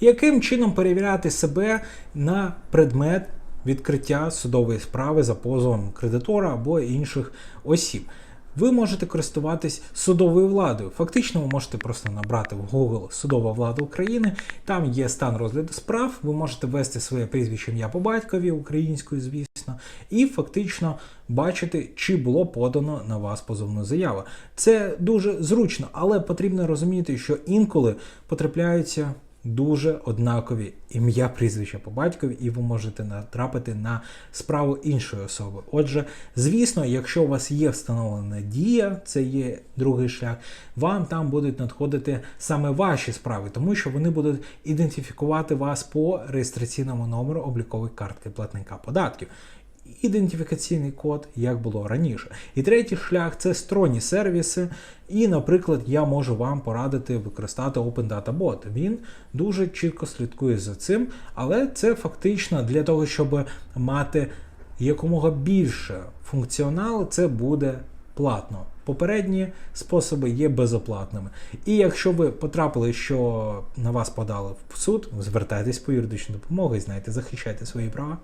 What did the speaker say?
Яким чином перевіряти себе на предмет відкриття судової справи за позовом кредитора або інших осіб? Ви можете користуватись судовою владою. Фактично, ви можете просто набрати в Google Судова влада України. Там є стан розгляду справ. Ви можете ввести своє прізвище ім'я по батькові українською, звісно, і фактично бачити, чи було подано на вас позовну заяву. Це дуже зручно, але потрібно розуміти, що інколи потрапляються дуже однакові ім'я, прізвища по батькові, і ви можете натрапити на справу іншої особи. Отже, звісно, якщо у вас є встановлена дія, це є другий шлях, вам там будуть надходити саме ваші справи, тому що вони будуть ідентифікувати вас по реєстраційному номеру облікової картки платника податків. Ідентифікаційний код, як було раніше. І третій шлях це сторонні сервіси. І, наприклад, я можу вам порадити використати Open Data Bot. Він дуже чітко слідкує за цим, але це фактично для того, щоб мати якомога більше функціоналу, це буде платно. Попередні способи є безоплатними. І якщо ви потрапили, що на вас подали в суд, звертайтесь по юридичну допомогу і знайте, захищайте свої права.